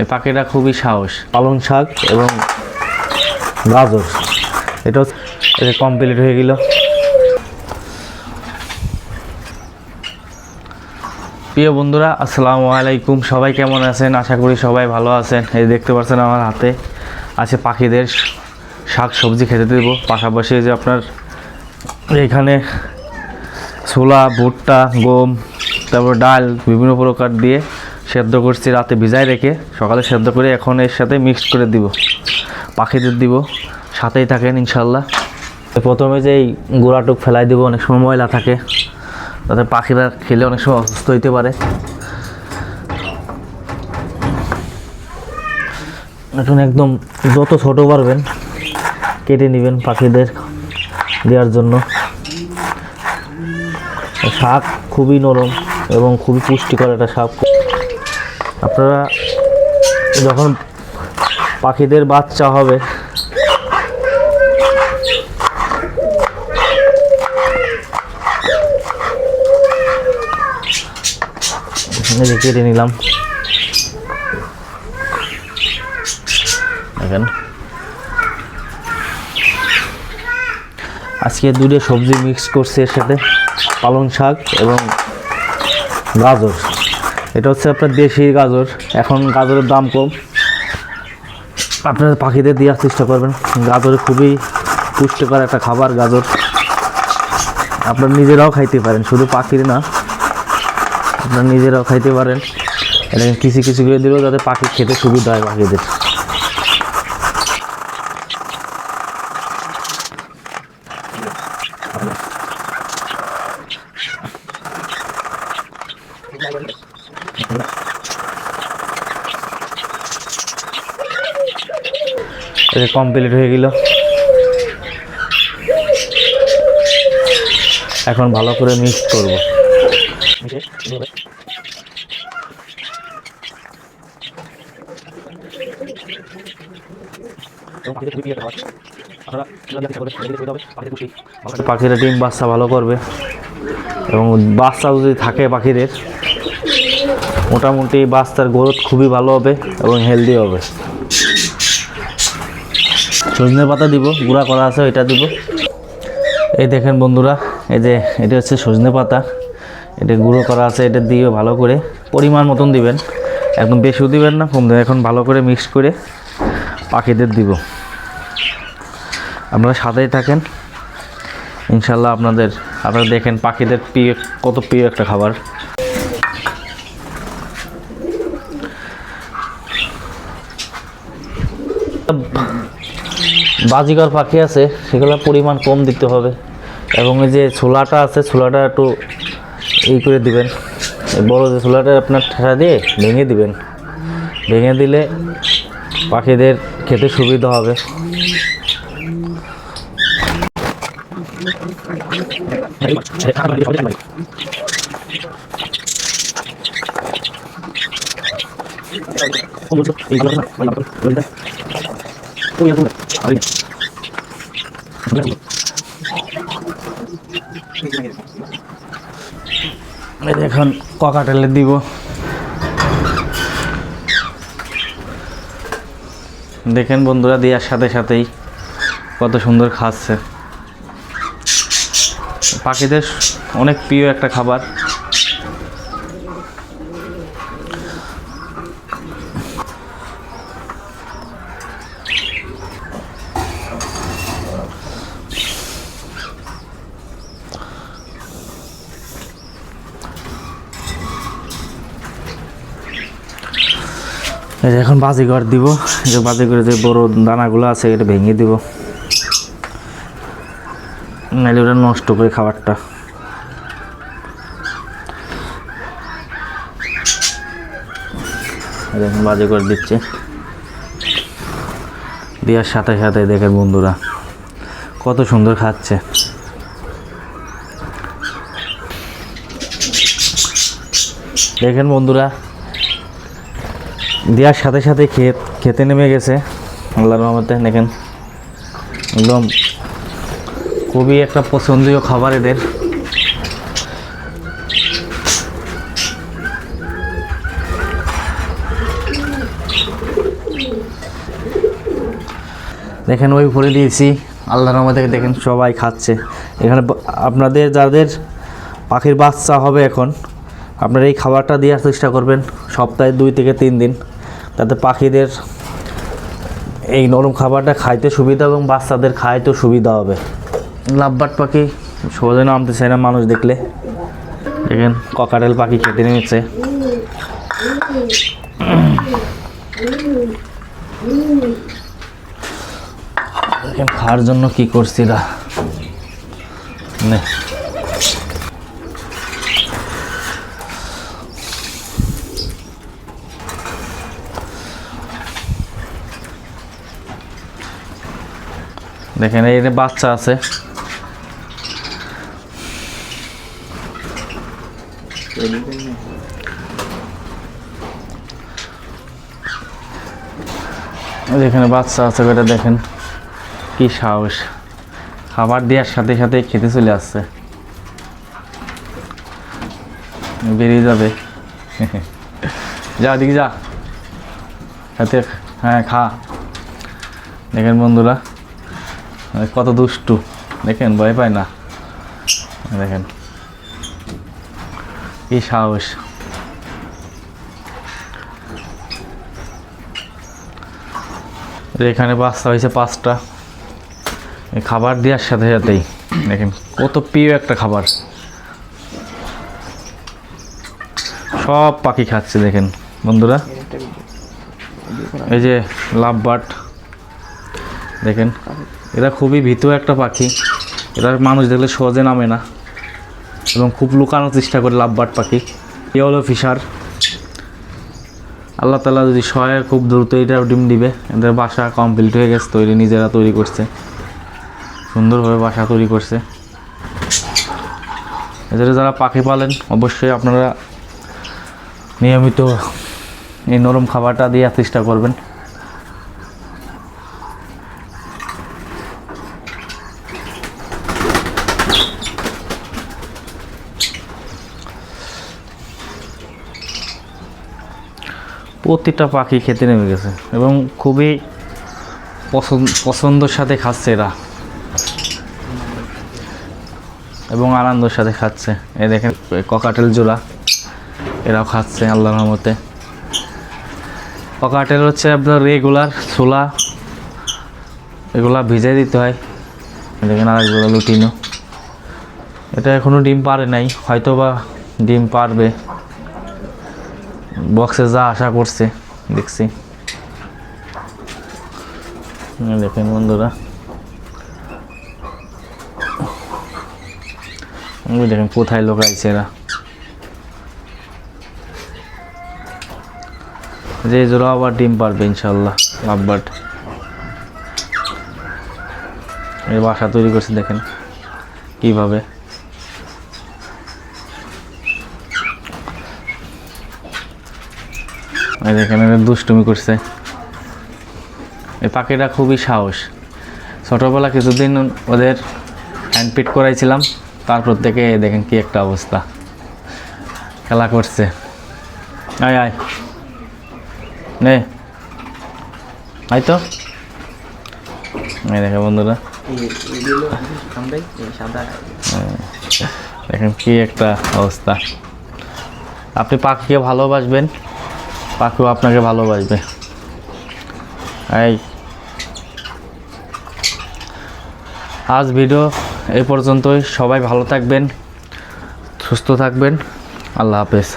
এই পাখিটা খুবই সাহস। পালং শাক এবং গাজর। এটা এটা কমপ্লিট হয়ে গেল। প্রিয় বন্ধুরা, আসসালামু আলাইকুম। সবাই কেমন আছেন? আশা করি সবাই ভালো আছেন। এই দেখতে পাচ্ছেন আমার হাতে আছে পাখিদের শাক সবজি খেতে দেব। পাশাপাশি যে আপনার এখানে ছোলা, ভুট্টা, গম, তারপর ডাল, বিভিন্ন প্রকার দিয়ে সেদ্ধ করছি রাতে ভিজায় রেখে, সকালে সেদ্ধ করে এখন এর সাথে মিক্সড করে দিব। পাখিদের দিব, সাথেই থাকেন ইনশাল্লাহ প্রথমে যে এই গোড়াটুক ফেলাই দিব, অনেক সময় ময়লা থাকে, তাতে পাখিরা খেলে অনেক সময় অসুস্থ হইতে পারে। এখন একদম যত ছোট পারবেন, কেটে নেবেন পাখিদের দেওয়ার জন্য। শাক খুবই নরম এবং খুবই পুষ্টিকর একটা শাক। আপনারা যখন পাখিদের বাচ্চা হবে কেটে নিলাম। দেখেন। আজকে দুটো সবজি মিক্স করছি এর সাথে, পালং শাক এবং গাজর। এটা হচ্ছে আপনার দেশি গাজর। এখন গাজরের দাম কম। আপনারা পাখিদের দেওয়ার চেষ্টা করবেন। গাজর খুবই পুষ্টিকর একটা খাবার, গাজর। আপনার নিজেরাও খাইতে পারেন, শুধু পাখির না। আপনার নিজেরাও খাইতে পারেন। এটা কিছু কিছু করে দিলেও যাতে পাখি খেতে সুবিধা হয় পাখিদের। এটা কমপ্লিট হয়ে গেল। এখন ভালো করে মিক্স করব। পাখিরা ডিম, বাচ্চা ভালো করবে। এবং বাচ্চা যদি থাকে পাখিদের, মোটামুটি বাচ্চার গ্রোথ খুবই ভালো হবে এবং হেলদি হবে। সজনে পাতা দিব, গুঁড়া করা আছে এটা দিব। এই দেখেন বন্ধুরা, এই যে এটা হচ্ছে সজনে পাতা। এটা গুঁড়ো করা আছে, এটা দিয়ে ভালো করে পরিমাণ মতন দিবেন। একদম বেশিও দিবেন না, কম এখন ভালো করে মিক্স করে পাখিদের দিব। আপনারা সাথেই থাকেন। ইনশাল্লাহ আপনাদের, আপনারা দেখেন পাখিদের প্রিয়, কত প্রিয় একটা খাবার। বাজিকর পাখি আছে সেগুলো পরিমাণ কম দিতে হবে এবং এই যে ছোলাটা আছে ছোলাটা একটু এই করে দিবেন বড় যে ছোলাটা আপনার ঠেসা দিয়ে ভেঙে দিবেন ভেঙে দিলে পাখিদের খেতে সুবিধা হবে এই এখন ককাটেলে দিব। দেখেন বন্ধুরা দেওয়ার সাথে সাথেই কত সুন্দর খাচ্ছে। পাখিদের অনেক প্রিয় একটা খাবার। এখন বাজিঘর দিব। এই যে বাজিঘরে যে বড় দানাগুলো আছে, এটা ভেঙে দিব। নাহলে ওটা নষ্ট করে খাবারটা। এই দেখুন বাজে করে দিচ্ছে। দেওয়ার সাথে সাথে দেখেন বন্ধুরা, কত সুন্দর খাচ্ছে। দেখেন বন্ধুরা দেওয়ার সাথে সাথে খেত খেতে নেমে গেছে। আল্লাহর রহমতে, দেখেন, একদম খুবই একটা পছন্দীয় খাবার এদের। দেখেন, ওই ভরে দিয়েছি। আল্লাহর রহমতে, দেখেন, সবাই খাচ্ছে। এখানে আপনাদের, যাদের পাখির বাচ্চা হবে এখন আপনারা এই খাবারটা দেওয়ার চেষ্টা করবেন সপ্তাহে দুই থেকে তিন দিন। তাতে পাখিদের এই নরম খাবারটা খাইতে সুবিধা এবং বাচ্চাদের খাইতেও সুবিধা হবে। লাভবাট পাখি সহজে নামতে চায় না মানুষ দেখলে। দেখেন, ককাটেল পাখি খেতে নিয়েছে। খাওয়ার জন্য কি করছি না। দেখেন, এই বাচ্চা আছে। এখানে বাচ্চা আছে, ওটা দেখেন, কি সাহস। খাবার দেওয়ার সাথে সাথে খেতে চলে আসছে। বেরিয়ে যাবে। যা দিকে যা। হ্যাঁ খা। দেখেন বন্ধুরা কত দুষ্টু। দেখেন, ভয় পায় না। দেখেন। কি সাহস। এখানে বাচ্চা হয়েছে পাঁচটা। খাবার দেওয়ার সাথে সাথেই, দেখেন, কত প্রিয় একটা খাবার। সব পাখি খাচ্ছে, দেখেন, বন্ধুরা। এই যে লাভ বাট দেখেন। এরা খুবই ভীত একটা পাখি। এরা মানুষ দেখলে সহজে নামে না। এবং খুব লুকানোর চেষ্টা করে লাভ বাট পাখি। এ হলো ফিশার। আল্লাহ তালা যদি সহায়, খুব দ্রুত এটা ডিম দিবে। এদের বাসা কমপ্লিট হয়ে গেছে তৈরি, নিজেরা তৈরি করছে। সুন্দরভাবে বাসা তৈরি করছে। এদের যারা পাখি পালেন, অবশ্যই আপনারা নিয়মিত এই নরম খাবারটা দেওয়ার চেষ্টা করবেন। প্রতিটা পাখি খেতে নেমে গেছে এবং খুবই পছন্দ, পছন্দর সাথে খাচ্ছে এরা। এবং আনন্দের সাথে খাচ্ছে। এই দেখেন ককাটেল জোড়া, এরাও খাচ্ছে আল্লাহর রহমতে। ককাটেল হচ্ছে আপনার রেগুলার ছোলা, এগুলা ভিজাই দিতে হয়। দেখেন আর একগুলো লুটিনো। এটা এখনও ডিম পারে নাই হয়তো বা ডিম পারবে বক্সে যা আশা করছে, দেখছি। দেখেন বন্ধুরা। দেখেন কোথায় লোক আইছে এরা। যে জোড়া আবার ডিম পারবে ইনশাল্লাহ লাভবার্ড। এই বাসা তৈরি করছে, দেখেন কীভাবে। এই দেখেন দুষ্টুমি করছে। এই পাখিটা খুবই সাহস। ছোটোবেলা কিছুদিন ওদের হ্যান্ডপিট করাইছিলাম, তারপর থেকে দেখেন কি একটা অবস্থা। খেলা করছে। আয় আয়। নে। আয় তো। দেখে বন্ধুরা। দেখেন কি একটা অবস্থা। আপনি পাখিকে ভালোবাসবেন। পাখিও আপনাকে ভালোবাসবে। এই। আজ ভিডিও এই পর্যন্তই। সবাই ভালো থাকবেন, সুস্থ থাকবেন। আল্লাহ হাফেজ।